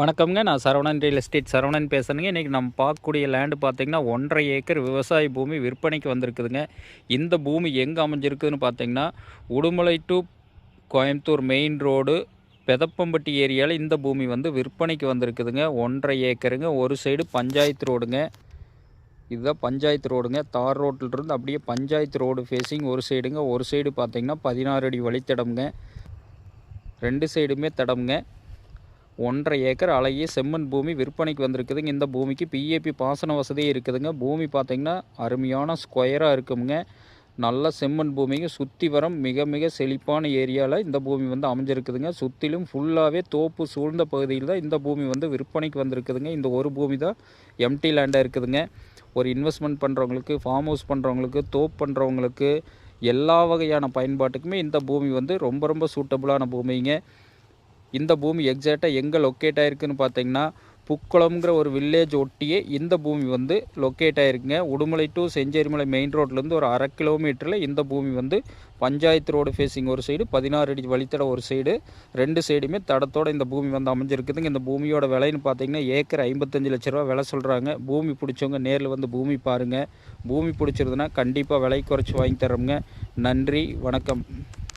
வணக்கம்ங்க. நான் Saravanan real estate Saravanan பேசுகிறேங்க இன்றைக்கி நம்ம பார்க்கக்கூடிய லேண்டு பார்த்திங்கன்னா ஒன்றரை ஏக்கர் விவசாய பூமி விற்பனைக்கு வந்திருக்குதுங்க. இந்த பூமி எங்கே அமைஞ்சிருக்குதுன்னு பார்த்தீங்கன்னா Udumalai to Coimbatore main road Pethappampatti ஏரியாவில் இந்த பூமி வந்து விற்பனைக்கு வந்திருக்குதுங்க. ஒன்றரை ஏக்கருங்க. ஒரு சைடு பஞ்சாயத்து ரோடுங்க இதுதான் பஞ்சாயத்து ரோடுங்க தார் ரோட்டிலிருந்து அப்படியே பஞ்சாயத்து ரோடு ஃபேஸிங் ஒரு சைடுங்க ஒரு சைடு பார்த்திங்கன்னா பதினாறு அடி வழித்தடம்ங்க. ரெண்டு சைடுமே தடம்ங்க. ஒன்றரை ஏக்கர் அழகிய செம்மண் பூமி விற்பனைக்கு வந்திருக்குதுங்க. இந்த பூமிக்கு பிஏபி பாசன வசதியே இருக்குதுங்க. பூமி பார்த்திங்கன்னா அருமையான ஸ்கொயராக இருக்குங்க நல்ல செம்மண் பூமிங்க. சுற்றி வரம் மிக மிக செழிப்பான ஏரியாவில் இந்த பூமி வந்து அமைஞ்சிருக்குதுங்க. சுற்றிலும் ஃபுல்லாகவே தோப்பு சூழ்ந்த பகுதியில் தான் இந்த பூமி வந்து விற்பனைக்கு வந்திருக்குதுங்க. இந்த ஒரு பூமி தான் எம்டி லேண்டாக இருக்குதுங்க. ஒரு இன்வெஸ்ட்மெண்ட் பண்ணுறவங்களுக்கு ஃபார்ம் ஹவுஸ் பண்ணுறவங்களுக்கு தோப்பு பண்ணுறவங்களுக்கு எல்லா வகையான பயன்பாட்டுக்குமே இந்த பூமி வந்து ரொம்ப ரொம்ப சூட்டபுளான பூமிங்க. இந்த பூமி எக்ஸாக்டாக எங்கே லொக்கேட் ஆகிருக்குன்னு பார்த்தீங்கன்னா புக்குளம்ங்கிற ஒரு வில்லேஜ் ஒட்டியே இந்த பூமி வந்து லொக்கேட் ஆகிருக்குங்க உடுமலை டு செஞ்சேரிமலை மெயின் ரோட்லேருந்து ஒரு அரை கிலோமீட்டரில் இந்த பூமி வந்து பஞ்சாயத்து ரோடு ஃபேஸிங் ஒரு சைடு பதினாறு அடி வழித்தட ஒரு சைடு ரெண்டு சைடுமே தடத்தோட இந்த பூமி வந்து அமைஞ்சிருக்குதுங்க. இந்த பூமியோட விலைன்னு பார்த்தீங்கன்னா ஏக்கர் ஐம்பத்தஞ்சு லட்ச ரூபா விலை சொல்கிறாங்க பூமி பிடிச்சவங்க நேரில் வந்து பூமி பாருங்கள் பூமி பிடிச்சிருதுன்னா கண்டிப்பாக விலை குறைச்சி வாங்கி தரோங்க நன்றி வணக்கம்.